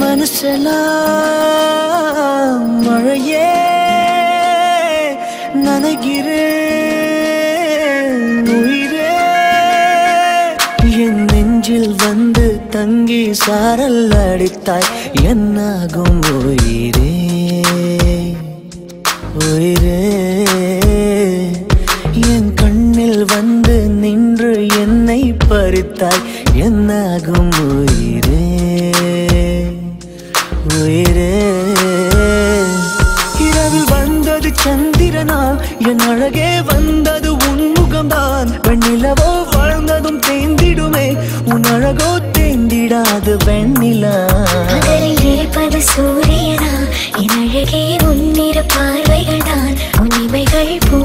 மனசெல்லாம் மழையே நனைகிறேன் உயிரே. என் நெஞ்சில் வந்து தங்கி சாரல் அடித்தாய் என்னாகும் உயிரே? உயிரே. என் கண்ணில் வந்து நின்று என்னை பறித்தாய் என்னாகும் உயிரே? உயிரே. இரவில் வந்தது சந்திரனா என் அழகே வந்தது உன் முகம்தான். வெண்ணிலவோ வாழ்ந்ததும் தேந்திடுமே உன் அழகோ தேந்திடாது வெண்ணிலா. பகலில் இருப்பது சூரியனா என் அழகே உன்னிற பார்வைகள் தான் உன் போரிடும்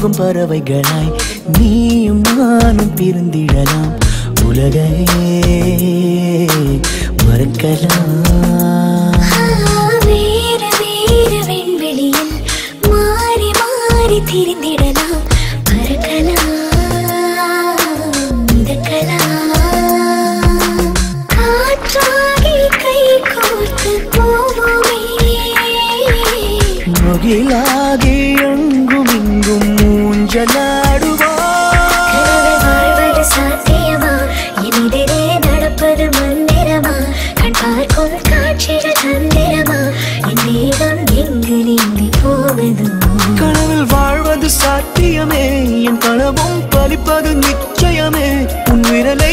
போகும் பறவைகளாய் நீயும் நானும் பிரிந்திடலாம். உலகையே மறக்கலாம். விண்வெளியில் மாறி மாறி திரிந்திடலாம். பறக்கலாம் மிதக்கலாம். சாத்தியமே என் கனவும் பலிப்பது நிச்சயமே. உன் விரலை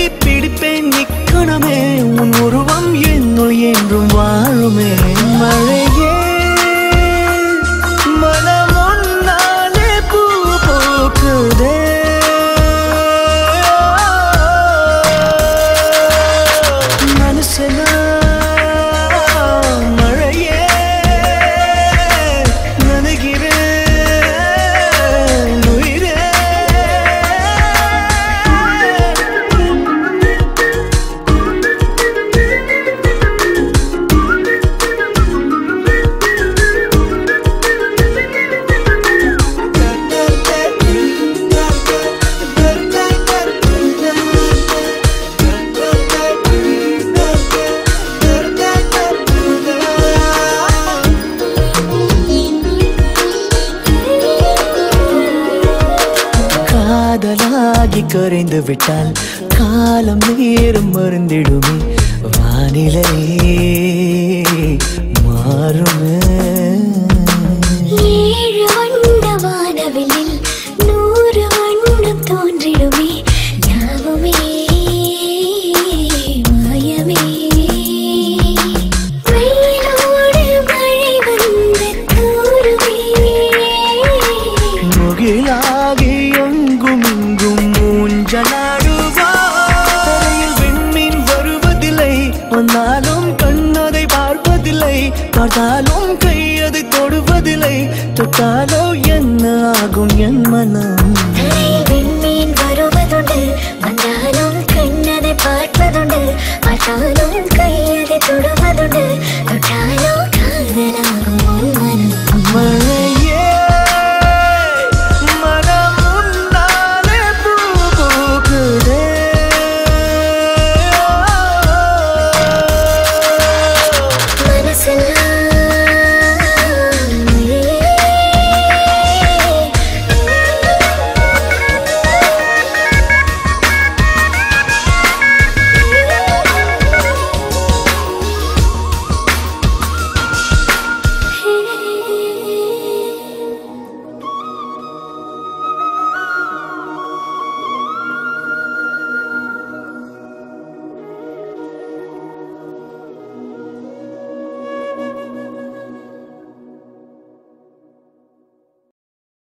ஆகி கரைந்து விட்டால் காலம் நேரம் மருந்திடுமே வானிலை மாறுமே. പൂത്താലോ എന്നാകും എൻ മനം. വിൺമീൻ വരുവതുണ്ട് തൊടുവതുണ്ട് തൊട്ടാലോ കാതലാകും മനം.